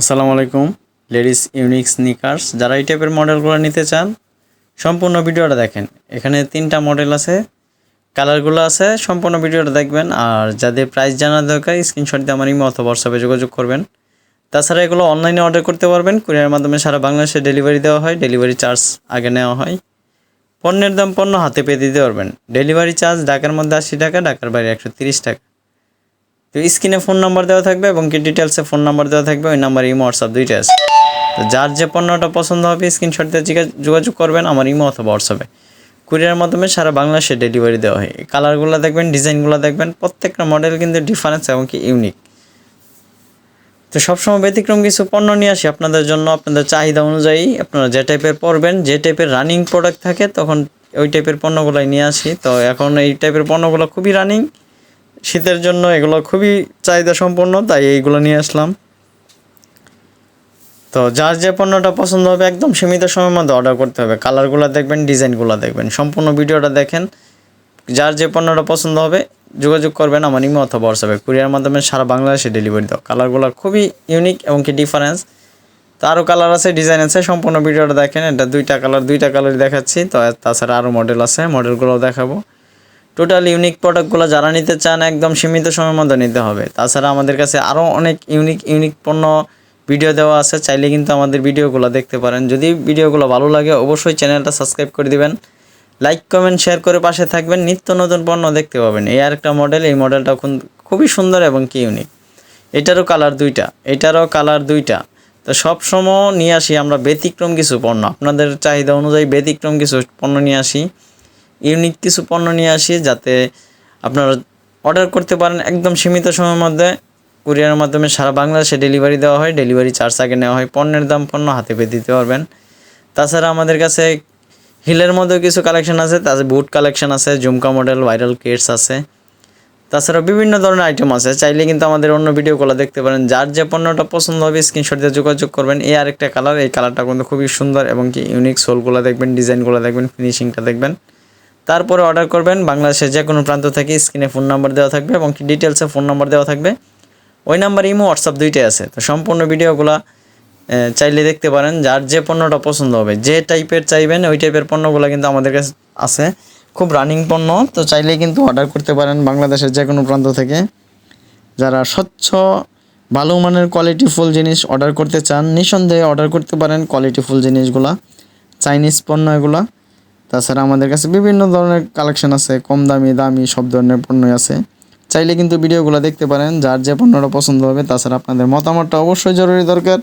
আসসালামু আলাইকুম, ladies unique sneakers. যারা এই টাইপের মডেলগুলো নিতে চান, সম্পূর্ণ ভিডিওটা দেখেন। এখানে তিনটা মডেল আছে, কালারগুলো আছে, সম্পূর্ণ ভিডিওটা দেখবেন। আর যাদের প্রাইস জানা দরকার স্ক্রিনশট দিয়ে আমার ইমো অথবা হোয়াটসঅ্যাপে যোগাযোগ করবেন। তাছাড়া এগুলো অনলাইনে অর্ডার করতে পারবেন। কুরিয়ারের মাধ্যমে সারা বাংলাদেশে ডেলিভারি দেওয়া হয় ডেলিভারি চার্জ আগে নেওয়া হয়। পণ্যের দাম পণ্য হাতে পেয়ে দিতে পারবেন। ডেলিভারি চার্জ ঢাকার মধ্যে আশি টাকা, ঢাকার বাইরে একশো তিরিশ টাকা। তো স্ক্রিনে ফোন নাম্বার দেওয়া থাকবে এবং কি ডিটেলসে ফোন নাম্বার দেওয়া থাকবে, ওই নাম্বার ইমো হোয়াটসঅ্যাপ দুইটা আছে। তো যার যে পণ্যটা পছন্দ হবে স্ক্রিনশট দিয়ে যোগাযোগ করবেন আমার ইমো অথবা হোয়াটসঅ্যাপে কুরিয়ারের মাধ্যমে সারা বাংলাদেশে ডেলিভারি দেওয়া হয়। কালারগুলো দেখবেন ডিজাইনগুলো দেখবেন, প্রত্যেকটা মডেল কিন্তু ডিফারেন্স এবং কি ইউনিক তো সবসময় ব্যতিক্রম কিছু পণ্য নিয়ে আসি আপনাদের জন্য, আপনাদের চাহিদা অনুযায়ী। আপনারা যে টাইপের পরবেন, যে টাইপের রানিং প্রোডাক্ট থাকে, তখন ওই টাইপের পণ্যগুলোই নিয়ে আসি। তো এখন এই টাইপের পণ্যগুলো খুবই রানিং শীতের জন্য এগুলো খুবই চাহিদা সম্পন্ন তাই এইগুলো নিয়ে আসলাম। তো যার যে পণ্যটা পছন্দ হবে, একদম সীমিত সময়ের মধ্যে অর্ডার করতে হবে। কালারগুলো দেখবেন ডিজাইনগুলো দেখবেন। সম্পূর্ণ ভিডিওটা দেখেন। যার যে পণ্যটা পছন্দ হবে, যোগাযোগ করবেন আমার ইমো অথবা হোয়াটসঅ্যাপে কুরিয়ার মাধ্যমে সারা বাংলাদেশে ডেলিভারি দাও কালারগুলো খুবই ইউনিক এবং কি ডিফারেন্স তো আরও কালার আছে ডিজাইন আছে, সম্পূর্ণ ভিডিওটা দেখেন। এটা দুইটা কালার দুইটা কালার দেখাচ্ছি। তো তাছাড়া আরও মডেল আছে মডেলগুলোও দেখাবো। টোটাল ইউনিক প্রোডাক্টগুলো যারা নিতে চান, একদম সীমিত সময়ের মধ্যে নিতে হবে। তাছাড়া আমাদের কাছে আরও অনেক ইউনিক ইউনিক পণ্য ভিডিও দেওয়া আছে, চাইলে কিন্তু আমাদের ভিডিওগুলো দেখতে পারেন। যদি ভিডিওগুলো ভালো লাগে, অবশ্যই চ্যানেলটা সাবস্ক্রাইব করে দিবেন। লাইক কমেন্ট শেয়ার করে পাশে থাকবেন। নিত্য নতুন পণ্য দেখতে পাবেন। এই আরেকটা মডেল এই মডেলটা খুবই সুন্দর এবং কি ইউনিক এটারও কালার দুইটা, এটারও কালার দুইটা। তো সব সময় নিয়ে আসি আমরা ব্যতিক্রম কিছু পণ্য। আপনাদের চাহিদা অনুযায়ী ব্যতিক্রম কিছু পণ্য নিয়ে আসি। ইউনিক কিছু পণ্য নিয়ে আসি যাতে আপনারা অর্ডার করতে পারেন একদম সীমিত সময়ের মধ্যে। কুরিয়ারের মাধ্যমে সারা বাংলাদেশে ডেলিভারি দেওয়া হয় ডেলিভারি চার্জ আগে নেওয়া হয়, পণ্যের দাম পণ্য হাতে পেয়ে দিতে পারবেন। তাছাড়া আমাদের কাছে হিলের মধ্যেও কিছু কালেকশন আছে, তাছাড়া বুট কালেকশন আছে জুমকা মডেল ভাইরাল কেটস আছে। তাছাড়া বিভিন্ন ধরনের আইটেম আছে, চাইলে কিন্তু আমাদের অন্য ভিডিওগুলো দেখতে পারেন। যার যে পণ্যটা পছন্দ হবে স্ক্রিনশট দিয়ে যোগাযোগ করবেন। এই আরেকটা কালার এই কালারটা কিন্তু খুবই সুন্দর এবং কি ইউনিক সোলগুলো দেখবেন ডিজাইনগুলো দেখবেন ফিনিশিংটা দেখবেন। তারপরে অর্ডার করবেন বাংলাদেশের যে কোনো প্রান্ত থেকে স্ক্রিনে ফোন নাম্বার দেওয়া থাকবে এবং ডিটেলসে ফোন নাম্বার দেওয়া থাকবে। ওই নাম্বার ইমো হোয়াটসঅ্যাপ দুইটাই আছে। তো সম্পূর্ণ ভিডিওগুলো চাইলে দেখতে পারেন। যার যে পণ্যটা পছন্দ হবে, যে টাইপের চাইবেন, ওই টাইপের পণ্যগুলো কিন্তু আমাদের কাছে আছে। খুব রানিং পণ্য, তো চাইলে কিন্তু অর্ডার করতে পারেন বাংলাদেশের যে কোনো প্রান্ত থেকে। যারা স্বচ্ছ, ভালো মানের কোয়ালিটিফুল জিনিস অর্ডার করতে চান, নিঃসন্দেহে অর্ডার করতে পারেন কোয়ালিটিফুল জিনিসগুলা চাইনিজ পণ্য এগুলা। তাছাড়া আমাদের কাছে বিভিন্ন ধরনের কালেকশন আছে, কম দামি দামি সব ধরনের পণ্যই আছে। চাইলে কিন্তু ভিডিওগুলো দেখতে পারেন, যার যে পণ্যটা পছন্দ হবে তাছাড়া আপনাদের মতামতটা অবশ্যই জরুরি দরকার।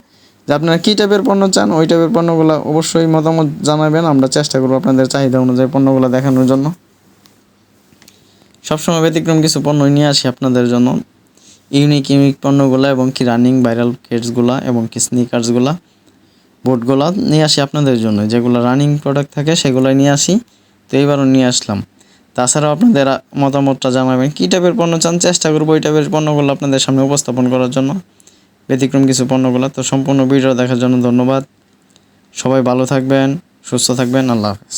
যে আপনারা কী টাইপের পণ্য চান, ওই টাইপের পণ্যগুলো অবশ্যই মতামত জানাবেন, আমরা চেষ্টা করব আপনাদের চাহিদা অনুযায়ী পণ্যগুলো দেখানোর জন্য। সবসময় ব্যতিক্রম কিছু পণ্য নিয়ে আসি আপনাদের জন্য। ইউনিক ইউনিক পণ্যগুলো এবং কি রানিং ভাইরাল কেটসগুলো এবং কি স্নিকার্সগুলো বোটগুলো নিয়ে আসি আপনাদের জন্য। যেগুলো রানিং প্রোডাক্ট থাকে সেগুলো নিয়ে আসি। তো এইবারও নিয়ে আসলাম। তাছাড়াও আপনাদের মতামতটা জানাবেন। কী টাইপের পণ্য চান? চেষ্টা করব এই টাইপের পণ্যগুলো আপনাদের সামনে উপস্থাপন করার জন্য। ব্যতিক্রম কিছু পণ্যগুলো। তো সম্পূর্ণ ভিডিও দেখার জন্য ধন্যবাদ। সবাই ভালো থাকবেন, সুস্থ থাকবেন। আল্লাহ হাফেজ।